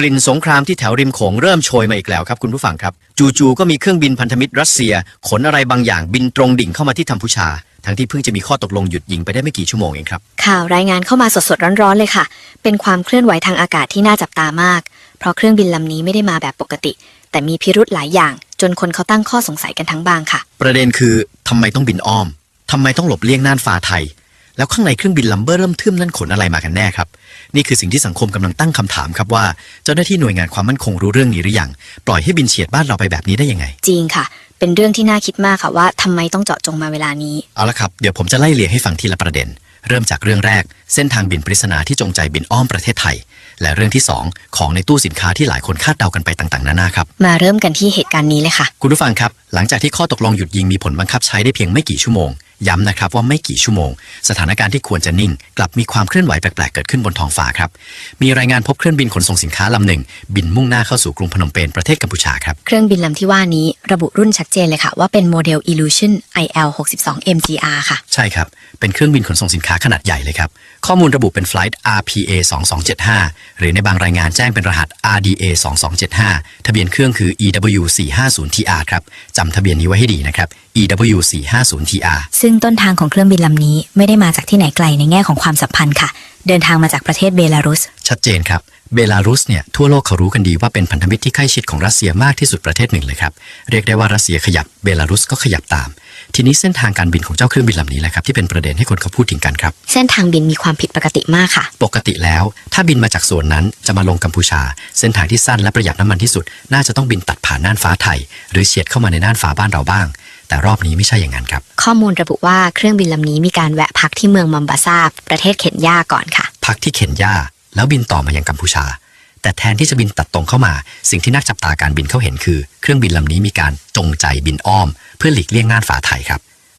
กลิ่นสงครามที่แถวริมโขงเริ่มโชยมาอีกแล้วครับคุณผู้ฟังครับ จู่ๆก็มีเครื่องบินพันธมิตรรัสเซีย ขนอะไรบางอย่างบินตรงดิ่งเข้ามาที่กัมพูชา ทั้งที่เพิ่งจะมีข้อตกลงหยุดยิงไปได้ไม่กี่ชั่วโมงเองครับ ข่าวรายงานเข้ามาสดๆร้อนๆเลยค่ะ เป็นความเคลื่อนไหวทางอากาศที่น่าจับตามาก เพราะเครื่องบินลำนี้ไม่ได้มาแบบปกติ แต่มีพิรุธหลายอย่าง จนคนเขาตั้งข้อสงสัยกันทั้งบางค่ะ ประเด็นคือทำไมต้องบินอ้อมทำไมต้องหลบเลี่ยงน่านฟ้าไทย แล้วข้างในเครื่องบินลัมเบอร์เริ่มทึมนั่นขนอะไรมากันแน่ครับ นี่คือสิ่งที่สังคมกำลังตั้งคำถามครับว่า เจ้าหน้าที่หน่วยงานความมั่นคงรู้เรื่องนี้หรือยัง ปล่อยให้บินเฉียดบ้านเราไปแบบนี้ได้ยังไง จริงค่ะ เป็นเรื่องที่น่าคิดมากค่ะว่าทำไมต้องเจาะจงมาเวลานี้ เอาละครับ เดี๋ยวผมจะไล่เลียงให้ฟังทีละประเด็น เริ่มจากเรื่องแรก เส้นทางบินปริศนาที่จงใจบินอ้อมประเทศไทย และเรื่องที่สองของในตู้สินค้าที่หลายคนคาดเดากันไปต่างๆนานาครับ มาเริ่มกันที่เหตุการณ์นี้เลยค่ะ คุณผู้ฟังครับ หลังจากที่ข้อตกลงหยุดยิงมีผลบังคับใช้ได้เพียงไม่กี่ชั่วโมง ย้ำนะครับว่าไม่กี่ชั่วโมง สถานการณ์ที่ควรจะนิ่ง กลับมีความเคลื่อนไหวแปลกๆเกิดขึ้นบนท้องฟ้าครับ มีรายงานพบเครื่องบินขนส่งสินค้าลำหนึ่ง บินมุ่งหน้าเข้าสู่กรุงพนมเปญประเทศกัมพูชาครับ เครื่องบินลำที่ว่านี้ระบุรุ่นชัดเจนเลยค่ะ ว่าเป็นโมเดล Illusion IL 62 MGR ค่ะ ใช่ครับ เป็นเครื่องบินขนส่งสินค้าขนาดใหญ่เลยครับ ข้อมูลระบุเป็นไฟล์ RPA 2275หรือในบางรายงานแจ้งเป็นรหัส RDA 2275ทะเบียนเครื่องคือ EW 450 TR ครับจำทะเบียนนี้ไว้ให้ดีนะครับ EW 450 TR ซึ่งต้นทางของเครื่องบินลำนี้ไม่ได้มาจากที่ไหนไกลในแง่ของความสัมพันธ์ค่ะ เดินทางมาจากประเทศเบลารุส ชัดเจนครับ เบลารุสเนี่ยทั่วโลกเขารู้กันดีว่าเป็นพันธมิตรที่ใกล้ชิดของรัสเซียมากที่สุดประเทศหนึ่งเลยครับ เรียกได้ว่ารัสเซียขยับเบลารุสก็ขยับตาม ทีนี้เส้นทางการบินของเจ้าเครื่องบินลำนี้แหละครับที่เป็นประเด็นให้คนเขาพูดถึงกันครับ เส้นทางบินมีความผิดปกติมากค่ะ ปกติแล้ว ถ้าบินมาจากส่วนนั้นจะมาลงกัมพูชา เส้นทางที่สั้นและประหยัดน้ำมันที่สุด น่าจะต้องบินตัดผ่านน่านฟ้าไทย หรือเฉียดเข้ามาในน่านฟ้าบ้านเราบ้าง แต่รอบนี้ไม่ใช่อย่างนั้นครับ ข้อมูลระบุว่าเครื่องบินลำนี้มีการแวะพักที่เมืองมัมบาซาประเทศเคนยาก่อนค่ะ พักที่เคนยาแล้วบินต่อมายังกัมพูชา แต่แทนที่จะบินตัดตรงเข้ามา สิ่งที่นักจับตาการบินเขาเห็นคือ เครื่องบินลำนี้มีการจงใจบินอ้อม เพื่อหลีกเลี่ยงน่านฟ้าไทยครับ